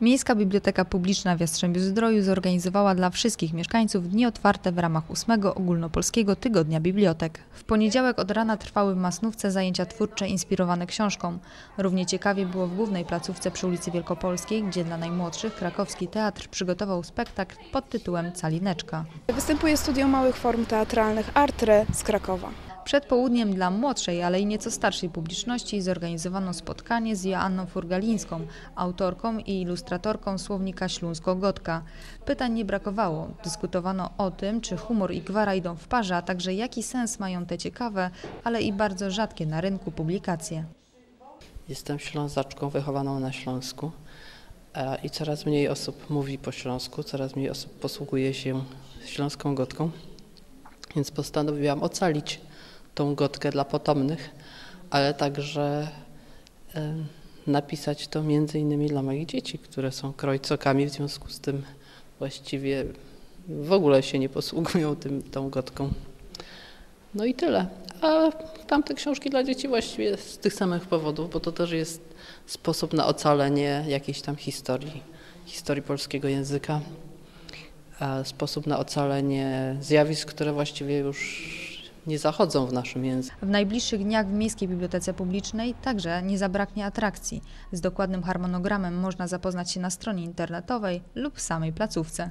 Miejska Biblioteka Publiczna w Jastrzębiu-Zdroju zorganizowała dla wszystkich mieszkańców dni otwarte w ramach 8 ogólnopolskiego Tygodnia Bibliotek. W poniedziałek od rana trwały w Masnówce zajęcia twórcze inspirowane książką. Równie ciekawie było w głównej placówce przy ulicy Wielkopolskiej, gdzie dla najmłodszych krakowski teatr przygotował spektakl pod tytułem Calineczka. Występuje Studio Małych Form Teatralnych Artre z Krakowa. Przed południem dla młodszej, ale i nieco starszej publiczności zorganizowano spotkanie z Joanną Furgalińską, autorką i ilustratorką słownika Śląsko-Gotka. Pytań nie brakowało. Dyskutowano o tym, czy humor i gwara idą w parze, a także jaki sens mają te ciekawe, ale i bardzo rzadkie na rynku publikacje. Jestem ślązaczką wychowaną na Śląsku e, i coraz mniej osób mówi po śląsku, coraz mniej osób posługuje się śląską gotką, więc postanowiłam ocalić tą gotkę dla potomnych, ale także e, napisać to między innymi dla moich dzieci, które są krojcokami, w związku z tym właściwie w ogóle się nie posługują tym, tą gotką. No i tyle. A tamte książki dla dzieci właściwie z tych samych powodów, bo to też jest sposób na ocalenie jakiejś tam historii, historii polskiego języka, sposób na ocalenie zjawisk, które właściwie już nie zachodzą w naszym języku. W najbliższych dniach w Miejskiej Bibliotece Publicznej także nie zabraknie atrakcji. Z dokładnym harmonogramem można zapoznać się na stronie internetowej lub samej placówce.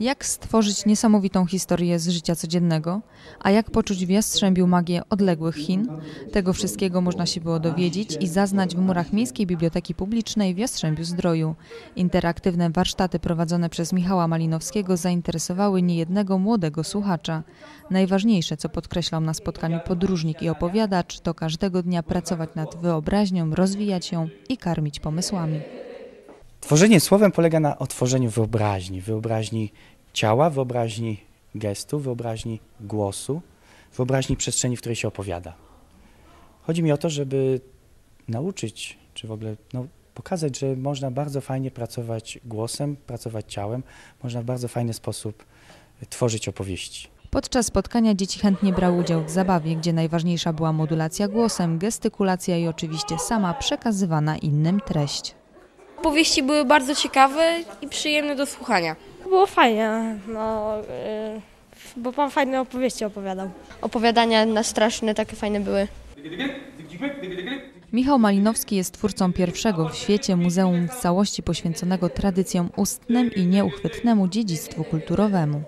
Jak stworzyć niesamowitą historię z życia codziennego, a jak poczuć w Jastrzębiu magię odległych Chin? Tego wszystkiego można się było dowiedzieć i zaznać w murach Miejskiej Biblioteki Publicznej w Jastrzębiu Zdroju. Interaktywne warsztaty prowadzone przez Michała Malinowskiego zainteresowały niejednego młodego słuchacza. Najważniejsze, co podkreślał na spotkaniu podróżnik i opowiadacz, to każdego dnia pracować nad wyobraźnią, rozwijać ją i karmić pomysłami. Tworzenie słowem polega na otworzeniu wyobraźni, wyobraźni ciała, wyobraźni gestu, wyobraźni głosu, wyobraźni przestrzeni, w której się opowiada. Chodzi mi o to, żeby nauczyć, czy w ogóle no, pokazać, że można bardzo fajnie pracować głosem, pracować ciałem, można w bardzo fajny sposób tworzyć opowieści. Podczas spotkania dzieci chętnie brały udział w zabawie, gdzie najważniejsza była modulacja głosem, gestykulacja i oczywiście sama przekazywana innym treść. Powieści były bardzo ciekawe i przyjemne do słuchania. Było fajnie, no, yy, bo pan fajne opowieści opowiadał. Opowiadania na straszne takie fajne były. Michał Malinowski jest twórcą pierwszego w świecie muzeum w całości poświęconego tradycjom ustnym i nieuchwytnemu dziedzictwu kulturowemu.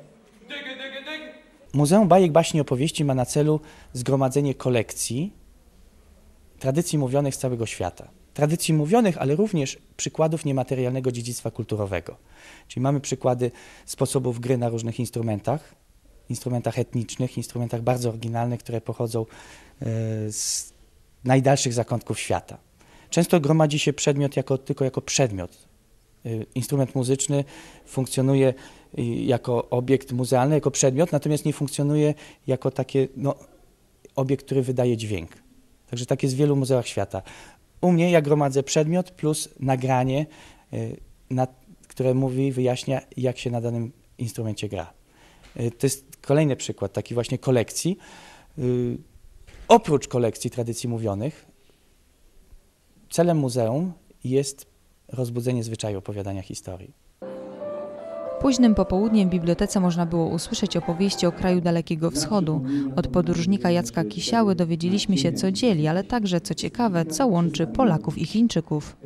Muzeum Bajek, Baśni i Opowieści ma na celu zgromadzenie kolekcji tradycji mówionych z całego świata tradycji mówionych, ale również przykładów niematerialnego dziedzictwa kulturowego. Czyli mamy przykłady sposobów gry na różnych instrumentach, instrumentach etnicznych, instrumentach bardzo oryginalnych, które pochodzą e, z najdalszych zakątków świata. Często gromadzi się przedmiot jako, tylko jako przedmiot. E, instrument muzyczny funkcjonuje e, jako obiekt muzealny, jako przedmiot, natomiast nie funkcjonuje jako taki no, obiekt, który wydaje dźwięk. Także tak jest w wielu muzeach świata. U mnie ja gromadzę przedmiot plus nagranie, y, na, które mówi, wyjaśnia, jak się na danym instrumencie gra. Y, to jest kolejny przykład takiej właśnie kolekcji. Y, oprócz kolekcji tradycji mówionych, celem muzeum jest rozbudzenie zwyczaju opowiadania historii. Późnym popołudniem w bibliotece można było usłyszeć opowieści o kraju Dalekiego Wschodu. Od podróżnika Jacka Kisiały dowiedzieliśmy się, co dzieli, ale także, co ciekawe, co łączy Polaków i Chińczyków.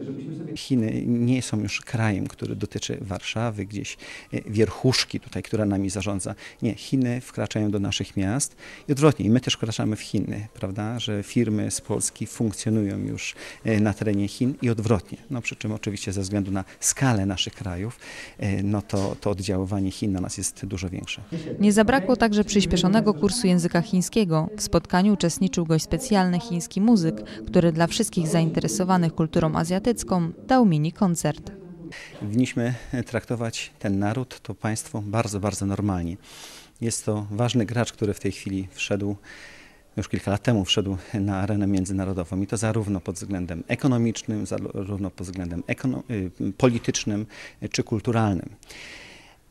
Chiny nie są już krajem, który dotyczy Warszawy, gdzieś e, wierchuszki tutaj, która nami zarządza. Nie, Chiny wkraczają do naszych miast i odwrotnie. My też wkraczamy w Chiny, prawda, że firmy z Polski funkcjonują już e, na terenie Chin i odwrotnie. No przy czym oczywiście ze względu na skalę naszych krajów, e, no to to oddziaływanie Chin na nas jest dużo większe. Nie zabrakło także przyspieszonego kursu języka chińskiego. W spotkaniu uczestniczył gość specjalny chiński muzyk, który dla wszystkich zainteresowanych kulturą azjatycką dał mini koncert. Winniśmy traktować ten naród, to państwo bardzo, bardzo normalnie. Jest to ważny gracz, który w tej chwili wszedł już kilka lat temu wszedł na arenę międzynarodową i to zarówno pod względem ekonomicznym, zarówno pod względem y, politycznym czy kulturalnym.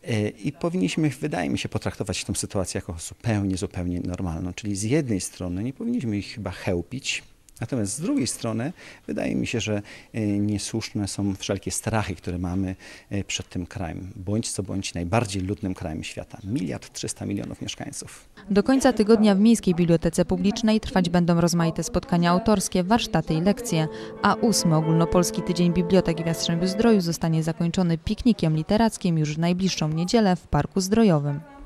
E, I powinniśmy, wydaje mi się, potraktować tę sytuację jako zupełnie, zupełnie normalną. Czyli z jednej strony nie powinniśmy ich chyba chełpić, Natomiast z drugiej strony wydaje mi się, że e, niesłuszne są wszelkie strachy, które mamy e, przed tym krajem, bądź co bądź najbardziej ludnym krajem świata. Miliard trzysta milionów mieszkańców. Do końca tygodnia w Miejskiej Bibliotece Publicznej trwać będą rozmaite spotkania autorskie, warsztaty i lekcje, a ósmy ogólnopolski tydzień Bibliotek w Jastrzębiu Zdroju zostanie zakończony piknikiem literackim już w najbliższą niedzielę w Parku Zdrojowym.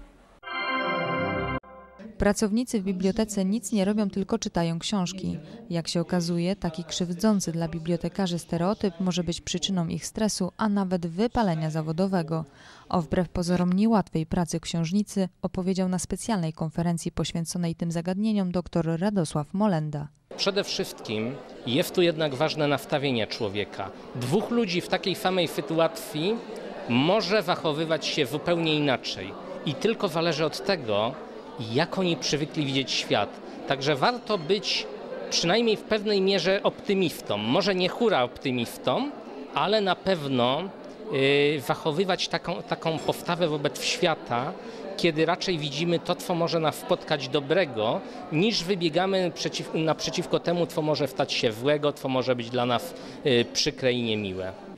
Pracownicy w bibliotece nic nie robią, tylko czytają książki. Jak się okazuje, taki krzywdzący dla bibliotekarzy stereotyp może być przyczyną ich stresu, a nawet wypalenia zawodowego. O wbrew pozorom niełatwej pracy książnicy opowiedział na specjalnej konferencji poświęconej tym zagadnieniom dr Radosław Molenda. Przede wszystkim jest tu jednak ważne nastawienie człowieka. Dwóch ludzi w takiej samej sytuacji może zachowywać się zupełnie inaczej. I tylko zależy od tego, jak oni przywykli widzieć świat. Także warto być przynajmniej w pewnej mierze optymistą. Może nie hura optymistą, ale na pewno yy, zachowywać taką, taką postawę wobec świata, kiedy raczej widzimy to, co może nas spotkać dobrego, niż wybiegamy przeciw, naprzeciwko temu, co może stać się złego, co może być dla nas yy, przykre i niemiłe.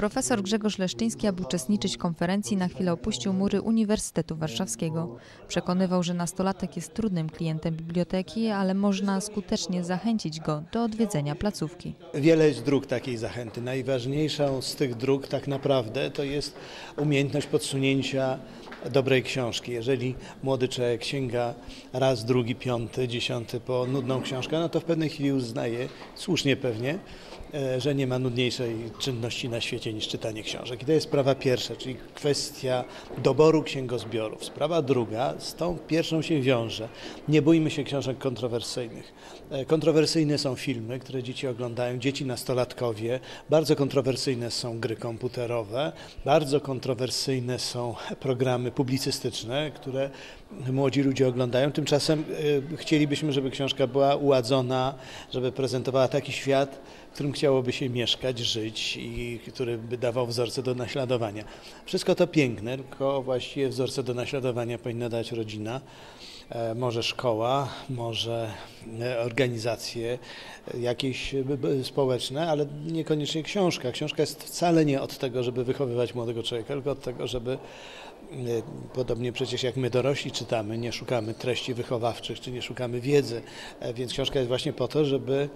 Profesor Grzegorz Leszczyński, aby uczestniczyć w konferencji, na chwilę opuścił mury Uniwersytetu Warszawskiego. Przekonywał, że nastolatek jest trudnym klientem biblioteki, ale można skutecznie zachęcić go do odwiedzenia placówki. Wiele jest dróg takiej zachęty. Najważniejszą z tych dróg tak naprawdę to jest umiejętność podsunięcia dobrej książki. Jeżeli młody człowiek sięga raz, drugi, piąty, dziesiąty po nudną książkę, no to w pewnej chwili uznaje, słusznie pewnie, że nie ma nudniejszej czynności na świecie niż czytanie książek. I to jest sprawa pierwsza, czyli kwestia doboru księgozbiorów. Sprawa druga, z tą pierwszą się wiąże. Nie bójmy się książek kontrowersyjnych. E, kontrowersyjne są filmy, które dzieci oglądają, dzieci nastolatkowie. Bardzo kontrowersyjne są gry komputerowe. Bardzo kontrowersyjne są programy publicystyczne, które młodzi ludzie oglądają. Tymczasem y, chcielibyśmy, żeby książka była uładzona, żeby prezentowała taki świat, w którym chciałoby się mieszkać, żyć i który by dawał wzorce do naśladowania. Wszystko to piękne, tylko właściwie wzorce do naśladowania powinna dać rodzina może szkoła, może e, organizacje jakieś społeczne, ale niekoniecznie książka. Książka jest wcale nie od tego, żeby wychowywać młodego człowieka, tylko od tego, żeby podobnie przecież jak my dorośli czytamy, nie szukamy treści wychowawczych, czy nie szukamy wiedzy, e, więc książka jest właśnie po to, żeby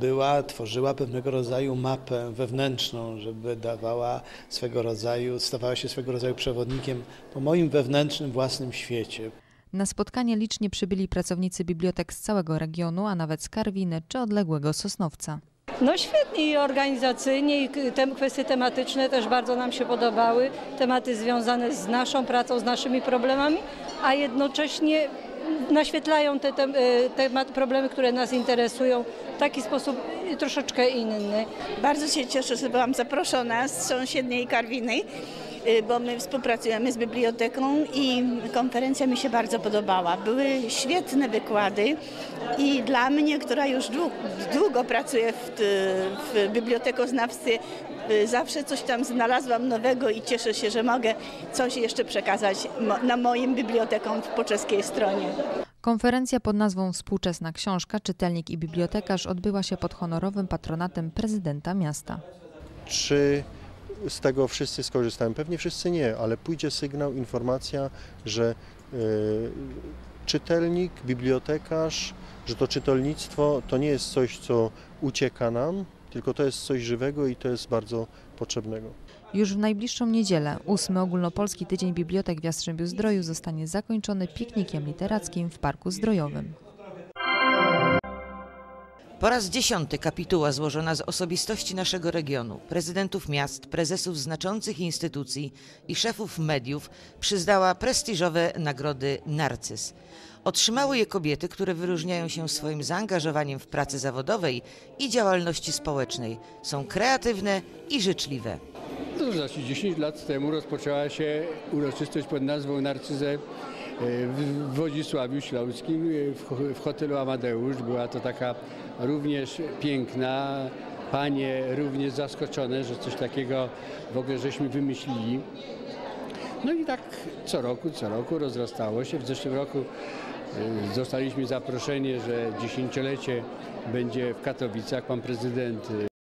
była, tworzyła pewnego rodzaju mapę wewnętrzną, żeby dawała swego rodzaju, stawała się swego rodzaju przewodnikiem po moim wewnętrznym, własnym świecie. Na spotkanie licznie przybyli pracownicy bibliotek z całego regionu, a nawet z Karwiny czy odległego Sosnowca. No świetnie i organizacyjnie i te kwestie tematyczne też bardzo nam się podobały. Tematy związane z naszą pracą, z naszymi problemami, a jednocześnie naświetlają te, te, te problemy, które nas interesują w taki sposób troszeczkę inny. Bardzo się cieszę, że byłam zaproszona z sąsiedniej Karwiny bo my współpracujemy z biblioteką i konferencja mi się bardzo podobała. Były świetne wykłady i dla mnie, która już długo pracuję w, w bibliotekoznawstwie, y, zawsze coś tam znalazłam nowego i cieszę się, że mogę coś jeszcze przekazać na moim bibliotekom po czeskiej stronie. Konferencja pod nazwą Współczesna Książka, Czytelnik i Bibliotekarz odbyła się pod honorowym patronatem prezydenta miasta. Czy z tego wszyscy skorzystają. Pewnie wszyscy nie, ale pójdzie sygnał, informacja, że y, czytelnik, bibliotekarz, że to czytelnictwo to nie jest coś, co ucieka nam, tylko to jest coś żywego i to jest bardzo potrzebnego. Już w najbliższą niedzielę, ósmy ogólnopolski tydzień bibliotek w Jastrzębiu Zdroju zostanie zakończony piknikiem literackim w Parku Zdrojowym. Po raz dziesiąty kapituła złożona z osobistości naszego regionu, prezydentów miast, prezesów znaczących instytucji i szefów mediów przyznała prestiżowe nagrody Narcyz. Otrzymały je kobiety, które wyróżniają się swoim zaangażowaniem w pracy zawodowej i działalności społecznej. Są kreatywne i życzliwe. To znaczy 10 lat temu rozpoczęła się uroczystość pod nazwą Narcyzę w Wodzisławiu Śląskim w hotelu Amadeusz. Była to taka również piękna, panie również zaskoczone, że coś takiego w ogóle żeśmy wymyślili. No i tak co roku, co roku rozrastało się. W zeszłym roku y, zostaliśmy zaproszeni, że dziesięciolecie będzie w Katowicach pan prezydent